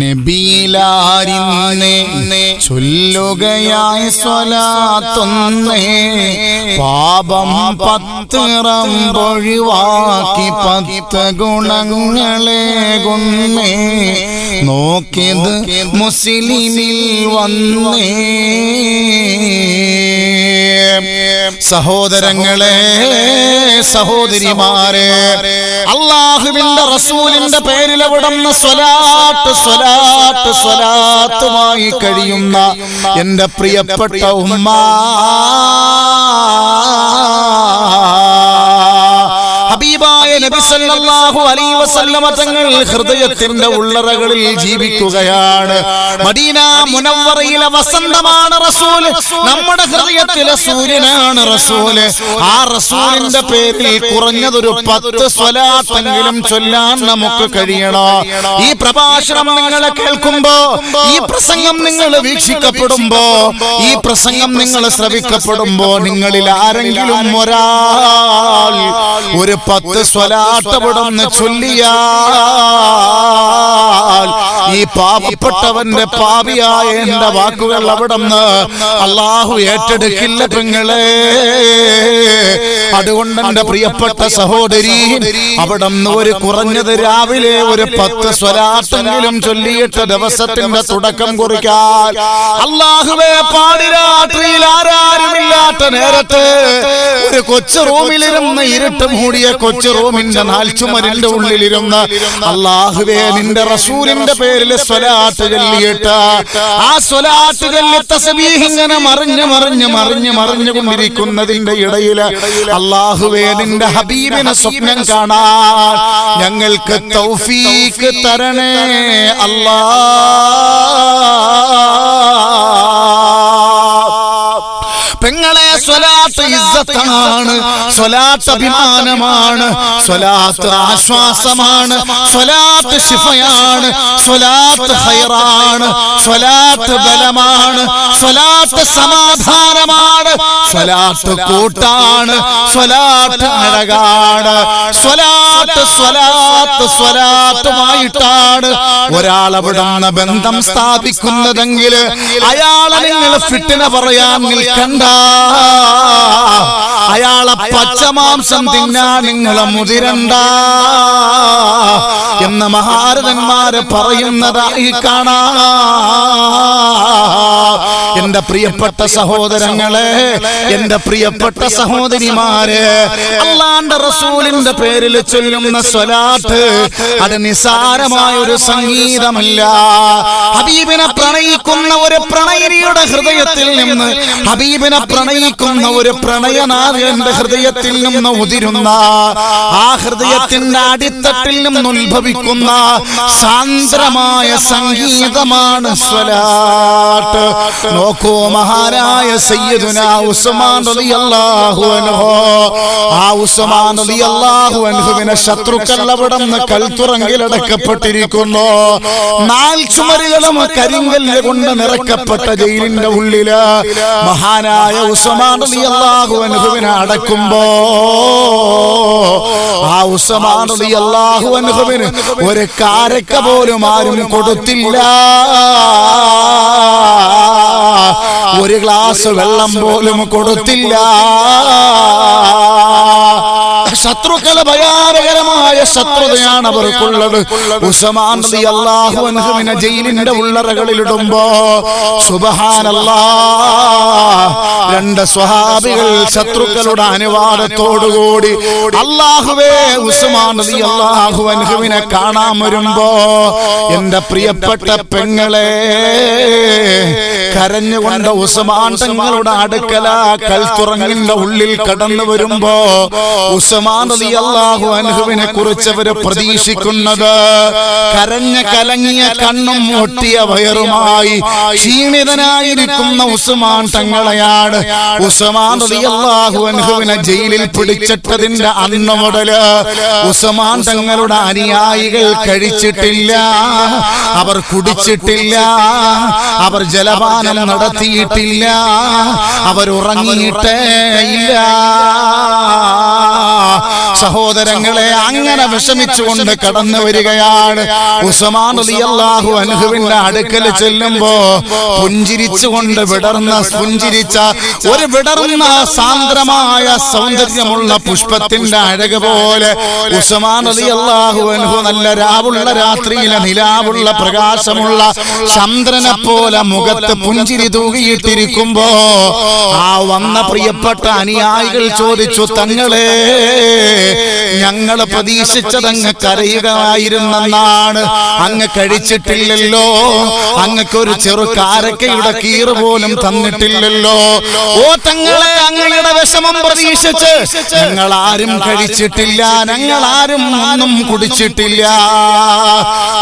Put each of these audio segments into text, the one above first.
നബിയിലാരിന്നെ ചൊല്ലുകയായി സ്വലാത്തൊന്നേ പാപം പത്തിറം ഒഴിവാക്കി പത്ത് ഗുണങ്ങളെ ഗുണേ നോക്കിയത് മുസ്ലിമിൽ വന്നേ. സഹോദരങ്ങളെ സഹോദരിമാരെ അള്ളാഹുവിന്റെ റസൂലിന്റെ പേരിൽ അവിടുന്ന് സ്വലാത്ത് സ്വലാത്ത് സ്വലാത്തുമായി കഴിയുന്ന എന്റെ പ്രിയപ്പെട്ട ഉമ്മ. ഹബീബായ നബി തങ്ങൾ ഹൃദയത്തിന്റെ ഉള്ളറകളിൽ ജീവിക്കുകയാണ്. മദീന മുനവ്വറയിലെ വസന്തമാണ് റസൂൽ നമ്മുടെ ഹൃദയത്തിലെ സൂര്യനാണ് റസൂൽ. ആ റസൂലിന്റെ പേരിൽ കുറഞ്ഞതൊരു പത്ത് സ്വലാത്തെങ്കിലും ചൊല്ലാൻ നമുക്ക് കഴിയണോ. ഈ പ്രഭാഷണം നിങ്ങൾ കേൾക്കുമ്പോ ഈ പ്രസംഗം നിങ്ങൾ വീക്ഷിക്കപ്പെടുമ്പോ ഈ പ്രസംഗം നിങ്ങൾ ശ്രവിക്കപ്പെടുമ്പോ നിങ്ങളിൽ ആരെങ്കിലും ഒരാൾ ഒരു പത്ത് സ്വലാട്ടവിടുന്ന് ചൊല്ലിയാൽ ഈ പാവപ്പെട്ടവന്റെ പാപിയായ എന്റെ വാക്കുകൾ അവിടുന്ന് അള്ളാഹു ഏറ്റെടുക്കില്ല പെങ്ങളെ. അതുകൊണ്ട് എന്റെ പ്രിയപ്പെട്ട സഹോദരി അവിടുന്ന് ഒരു കുറഞ്ഞത് രാവിലെ ഒരു പത്ത് സ്വരാട്ടെങ്കിലും ചൊല്ലിയിട്ട് ദിവസത്തിന്റെ തുടക്കം കുറിക്കാൻ. അള്ളാഹുവേ പാടി രാത്രിയിൽ പാതിരാത്രിയിൽ ആരാരുമില്ലാത്ത നേരത്ത് ഒരു കൊച്ചു റൂമിലിരുന്ന് ഇരുട്ട് മൂടിയ കൊച്ചു റൂമിന്റെ നാൽച്ചുമരിന്റെ ഉള്ളിലിരുന്ന് അള്ളാഹുവേ നിന്റെ റസൂലിന്റെ പേരിൽ സ്വലാത്ത് ചൊല്ലിയിട്ട് ആ സ്വലാത്ത് ചൊല്ലി തസ്ബീഹ് ഇങ്ങനെ മറിഞ്ഞ് മറിഞ്ഞ് മറിഞ്ഞ് മറിഞ്ഞുകൊണ്ടിരിക്കുന്നതിന്റെ ഇടയിൽ അള്ളാഹുവേ നിന്റെ ഹബീബിനെ സ്വപ്നം കാണാൻ ഞങ്ങൾക്ക് തൗഫീക്ക് തരണേ അല്ലാ പെങ്ങളെ സ്വലാത്ത് ഇസ്സത്താണ്. സ്വലാത്ത് അഭിമാനമാണ്. സ്വലാത്ത് ആശ്വാസമാണ്. സ്വലാത്ത് ശിഫയാണ്. സ്വലാത്ത് ഹൈറാണ് സ്വലാത്ത് ബലമാണ്. സ്വലാത്ത് സമാധാനമാണ്. സ്വലാത്ത് കൂട്ടാണ്. സ്വലാത്ത് അഴകാണ്. സ്വലാത്ത് സ്വലാത്ത് സ്വലാത്തുമായിട്ടാണ് ഒരാൾ അവിടുന്ന് ബന്ധം സ്ഥാപിക്കുന്നതെങ്കിൽ അയാളെ നിങ്ങൾ ഫിട്ടിനെ പറയാൻ നിൽക്കണ്ട. അയാളെ പച്ചമാംസം തിന്നാ നിങ്ങളെ മുതിരണ്ട എന്ന് മഹാരഥന്മാര് പറയുന്നതായി കാണാ. എന്റെ പ്രിയപ്പെട്ട സഹോദരങ്ങളെ എന്റെ പ്രിയപ്പെട്ട സഹോദരിമാരെ അള്ളാന്റെ റസൂലിന്റെ പേരിൽ ചൊല്ലുന്ന സ്വലാത്ത് അത് നിസാരമായ ഒരു സംഗീതമല്ല. ഹബീബിനെ പ്രണയിക്കുന്ന ഒരു പ്രണയിനിയുടെ ഹൃദയത്തിൽ നിന്ന് ഹബീബിനെ പ്രണയിക്കുന്ന ഒരു പ്രണയനാഥന്റെ ഹൃദയത്തിൽ നിന്ന് ഉതിരുന്ന ആ ഹൃദയത്തിന്റെ അടിത്തട്ടിൽ നിന്ന് ഉത്ഭവിക്കുന്ന സാന്ദ്രമായ സംഗീതമാണ് സ്വലാട്ട്. നോക്കൂ മഹാനായ സയ്യദുന ഉസ്മാൻ റളിയല്ലാഹു അൻഹു. ആ ഉസ്മാൻ റളിയല്ലാഹു അൻഹുവിനെ ശത്രുക്കൾ അവിടെ നിന്ന് കൽത്തുറങ്കിലടക്കപ്പെട്ടിരിക്കുന്നു. നാൽ ചുമരുകളും കരിങ്കല്ല് കൊണ്ട് നിറക്കപ്പെട്ട ജയിലിന്റെ ഉള്ളിൽ മഹാനായ ഉസ്മാൻ റളിയല്ലാഹു അൻഹുവിനെ അടക്കുമ്പോ ആ ഉസ്മാൻ റളിയല്ലാഹു അൻഹുവിന് ഒരു കാരക്ക പോലും ആരും കൊടുത്തില്ല. ഒരു ഗ്ലാസ് വെള്ളം പോലും കൊടുത്തില്ല. ശത്രുക്കളെ ഭയാനകരമായ ശത്രുതയാണ് അവർക്കുള്ളത്. ജയിലിന്റെ ഉള്ളറകളിലിടുമ്പോ രണ്ട് സ്വഹാബികൾ ശത്രുക്കളുടെ അനുവാദത്തോടുകൂടി അള്ളാഹുവേ ഉസ്മാൻ അള്ളാഹു അൻഹുവിനെ കാണാൻ വരുമ്പോ എന്റെ പ്രിയപ്പെട്ട പെങ്ങളെ കരഞ്ഞുകൊണ്ട് ഉസ്മാൻ തങ്ങളുടെ അടുക്കല കൽത്തുറങ്ങിന്റെ ഉള്ളിൽ കടന്നു വരുമ്പോ ഉസ്മാൻ അള്ളാഹു അനുഹുവിനെ കുറിച്ച് അവർ പ്രതീക്ഷിക്കുന്നത് കരഞ്ഞ കലങ്ങിയ കണ്ണും ഒട്ടിയ വയറുമായി ക്ഷീണിതനായിരിക്കുന്ന ഉസ്മാൻ തങ്ങളെയാണ് ഉസ്മാൻ അള്ളാഹു അൻഹുവിനെ ജയിലിൽ പിടിച്ചിട്ടതിന്റെ അന്ന് മുതൽ ഉസ്മാൻ തങ്ങളുടെ അനുയായികൾ കഴിച്ചിട്ടില്ല. അവർ കുടിച്ചിട്ടില്ല. അവർ ജലപാനം നടത്തിയിട്ടില്ല. അവർ ഉറങ്ങിയിട്ടേ ഇല്ല. സഹോദരങ്ങളെ അങ്ങനെ വിഷമിച്ചുകൊണ്ട് കടന്നു വരികയാണ്. ഉസ്മാൻ റളിയല്ലാഹു അനുഹുവിന്റെ അടുക്കൽ ചെല്ലുമ്പോ പുഞ്ചിരിച്ചുകൊണ്ട് വിടർന്ന പുഞ്ചിരിച്ച ഒരു വിടർന്ന സാന്ദ്രമായ സൗന്ദര്യമുള്ള പുഷ്പത്തിന്റെ അഴക് പോലെ ഉസ്മാൻ അള്ളാഹു അൻഹു നല്ല രാവുള്ള രാത്രിയിലെ നിലാവുള്ള പ്രകാശമുള്ള ചന്ദ്രനെ പോലെ മുഖത്ത് പുഞ്ചിരി തൂകിയിട്ടിരിക്കുമ്പോ ആ വന്ന പ്രിയപ്പെട്ട അനുയായികൾ ചോദിച്ചു തങ്ങളെ ഞങ്ങൾ പ്രതീക്ഷിച്ചത് അങ്ങ് കരയുകയായിരുന്നെന്നാണ്. അങ്ങ് കഴിച്ചിട്ടില്ലല്ലോ. അങ്ങക്കൊരു ചെറു കാരക്കയുടെ കീറ് പോലും തന്നിട്ടില്ലല്ലോ. ഓ തങ്ങളെ അങ്ങയുടെ വിഷമം പ്രതീക്ഷിച്ച് ഞങ്ങൾ ആരും കഴിച്ചിട്ടില്ല. ഞങ്ങൾ ആരും ഒന്നും കുടിച്ചിട്ടില്ല.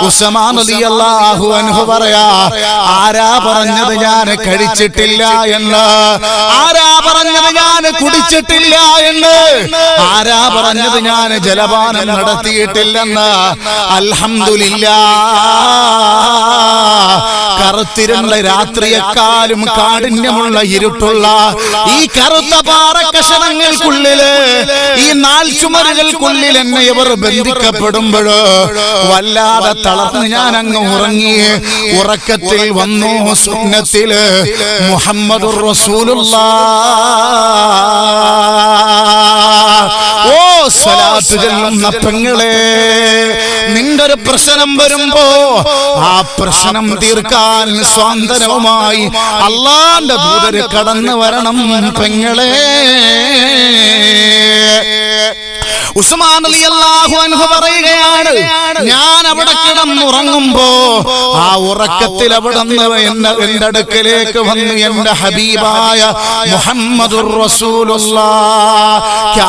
ഉസ്മാൻ അൻഹു പറയാ ആരാ പറഞ്ഞത് ഞാൻ കഴിച്ചിട്ടില്ല എന്ന്? ആരാ പറഞ്ഞത് ഞാൻ കുടിച്ചിട്ടില്ല എന്ന്? ആരാ പറഞ്ഞത് ഞാൻ ജലപാനം നടത്തിയിട്ടില്ലെന്ന്. അൽഹമില്ല കറുത്തിരുള്ള രാത്രിയെക്കാളും കാഠിന്യമുള്ള ഇരുട്ടുള്ള ഈ കറുത്ത പാറക്കഷണങ്ങൾക്കുള്ളിൽ ഈ നാൾ ചുമരുകൾക്കുള്ളിൽ എന്നെ ഇവർ ബന്ധിക്കപ്പെടുമ്പോഴ്? വല്ലാതെ തളർന്ന് ഞാൻ അങ്ങ് ഉറങ്ങി. ഉറക്കത്തിൽ വന്നു സ്വപ്നത്തിൽ മുഹമ്മദ് റസൂലുള്ള. സ്വലാത്ത് ചെല്ലുന്ന പെങ്ങളെ നിന്റെ ഒരു പ്രശ്നം വരുമ്പോ ആ പ്രശ്നം തീർക്കാൻ സ്വാതന്ത്ര്യവുമായി അള്ളാന്റെ ദൂതര് കടന്നു വരണം പെങ്ങളെ. ഉസ്മാൻ റളിയല്ലാഹു അൻഹു പറയുകയാണ്. ഞാൻ അവിടെ കിടന്നുറങ്ങുമ്പോ ആ ഉറക്കത്തിൽ അവിടെ നിന്ന് എന്റെ അടുക്കലേക്ക് വന്ന് എന്റെ ഹബീബായ മുഹമ്മദ് റസൂലുള്ളാഹ് ക്യാ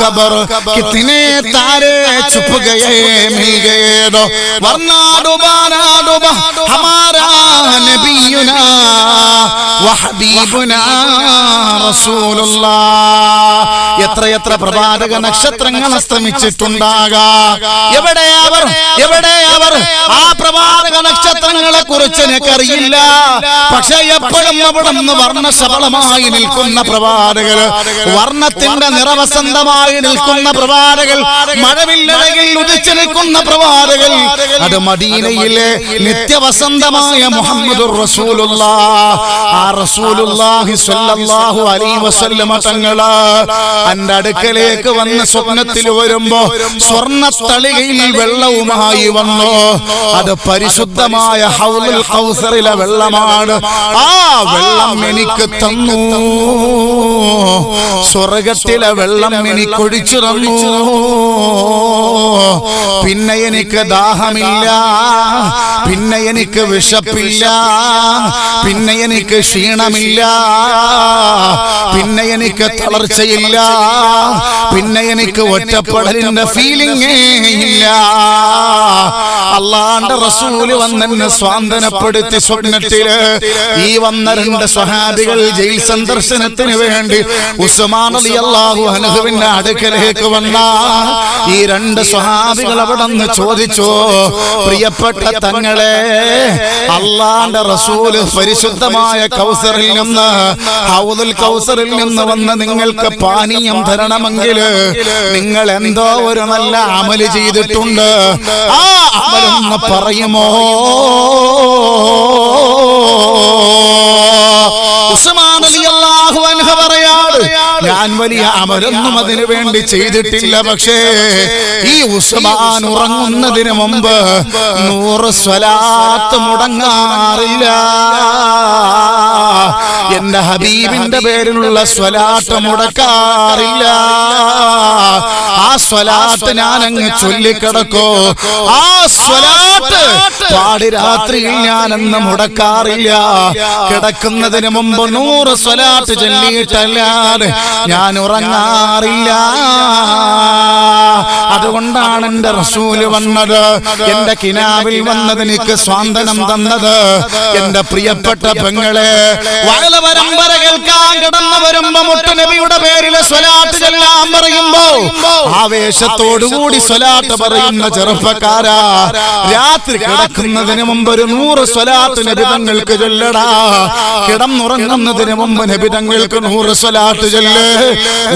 ഖബർ കിतने താരെ ചുപ് ഗയേ മിൽ ഗയേ ദോ വർനാ ഡുബാ നാ ഡുബാ ഹമാരാ നബിയുനാ വഹബീബുനാ റസൂലുള്ളാഹ്. എത്ര എത്ര പ്രവാചക നക്ഷത്രങ്ങൾ അസ്തമിച്ചിട്ടുണ്ടാകാം. എവിടെ അവർ എവിടെ അവർ ആ പ്രവാചക നക്ഷത്രങ്ങളെ കുറിച്ച് എനിക്കറിയില്ല പക്ഷെ എപ്പോഴും അവിടെ നിന്ന് വർണശബളമായി നിൽക്കുന്ന പ്രവാചകർ വർണത്തിന്റെ നിറവസന്തമായി നിൽക്കുന്ന പ്രവാചകർ മഴവില്ലഴകിൽ ഉദിച്ചു നിൽക്കുന്ന പ്രവാചകർ അത് മദീനയിലെ നിത്യവസന്തമായ മുഹമ്മദ് അടുക്കലേക്ക് വന്ന് സ്വപ്നത്തിൽ വരുമ്പോ സ്വർണ തളികയിൽ വെള്ളവുമായി വന്നു. അത് പരിശുദ്ധമായ ഹൗലുൽ ഹൗസറിലെ വെള്ളമാണ്. ആ വെള്ളം എനിക്ക് തന്നു. സ്വർഗത്തിലെ വെള്ളം എനിക്കൊഴിച്ചു തന്നു. പിന്നെ എനിക്ക് ദാഹമില്ല. പിന്നെ എനിക്ക് വിശപ്പില്ല. പിന്നെ എനിക്ക് ക്ഷീണമില്ല. പിന്നെ എനിക്ക് തളർച്ചയില്ല. പിന്നെ എനിക്ക് ഒറ്റപ്പെടലിന്റെ ഫീലിംഗേ ഇല്ല. അള്ളാന്റെ റസൂൽ വന്നെന്നെ സ്വാന്തനപ്പെടുത്തി സ്വപ്നത്തിൽ ഈ വന്ന രണ്ട് സ്വഹാബികൾ ജയിൽ സന്ദർശനത്തിന് വേണ്ടി ഉസ്മാൻ അലി അള്ളാഹു അനഹുവിന്റെ അടുക്കലേക്ക് വന്ന ഈ രണ്ട് സ്വഹാബികൾ അവിടെ നിന്ന് ചോദിച്ചു പ്രിയപ്പെട്ട തങ്ങളെ അള്ളാന്റെ റസൂൽ പരിശുദ്ധമായ കൗസറിൽ നിന്ന് ഹൗദുൽ കൗസറിൽ നിന്ന് വന്ന് നിങ്ങൾക്ക് പാനീയം തരണമെങ്കിൽ നിങ്ങൾ എന്തോ ഒരു നല്ല അമൽ ചെയ്തിട്ടുണ്ട്. ആ അമലൊന്ന് പറയുമോ? ഞാൻ വലിയ അമരൊന്നും അതിനു വേണ്ടി ചെയ്തിട്ടില്ല പക്ഷേ ഈ ഉസ്മാൻ ഉറങ്ങുന്നതിന് മുമ്പ് നൂറ് സ്വലാത്ത് മുടങ്ങാറില്ല. എന്റെ ഹബീബിന്റെ പേരിലുള്ള സ്വലാത്ത് മുടക്കാറില്ല. സ്വലാത്ത് ഞാൻ അങ്ങ് ചൊല്ലിക്കിടക്കോ? ആ സ്വലാത്ത് പാടി രാത്രിയിൽ ഞാൻ അന്ന് മുടക്കാറില്ല. കിടക്കുന്നതിന് മുമ്പ് നൂറ് സ്വലാത്ത് ചൊല്ലിയിട്ടല്ലാതെ ഞാൻ ഉറങ്ങാറില്ല. അതുകൊണ്ടാണ് എന്റെ റസൂൽ വന്നത്. എന്റെ കിനാവിൽ വന്നത് എനിക്ക് സ്വാന്തനം തന്നത്. എന്റെ പ്രിയപ്പെട്ട പെങ്ങളെ വയല പരമ്പര കേൾക്കാൻ കിടന്നു വരുമ്പോ മുട്ടനബിയുടെ പേരിലെ സ്വലാത്ത് ചെല്ലാൻ പറയുമ്പോ ആവേശത്തോടുകൂടി സ്വലാത്ത് പറയുന്ന ചെറുപ്പക്കാരാ. രാത്രി കിടക്കുന്നതിന് മുമ്പ് ഒരു നൂറ് സ്വലാത്ത് നബിതങ്ങൾക്ക് ചൊല്ലടാ. കിടന്നുറങ്ങുന്നതിന് മുമ്പ് നബിതങ്ങൾക്ക് നൂറ് സ്വലാത്ത് ചൊല്ല്.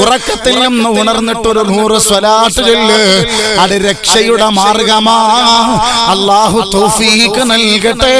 ഉറക്കത്തിൽ നിന്ന് ഉണർന്നിട്ട് ഒരു നൂറ് സ്വലാത്ത് ചൊല്ല്. അത് രക്ഷയുടെ മാർഗമാ. അള്ളാഹു തോഫീക്ക് നൽകട്ടെ.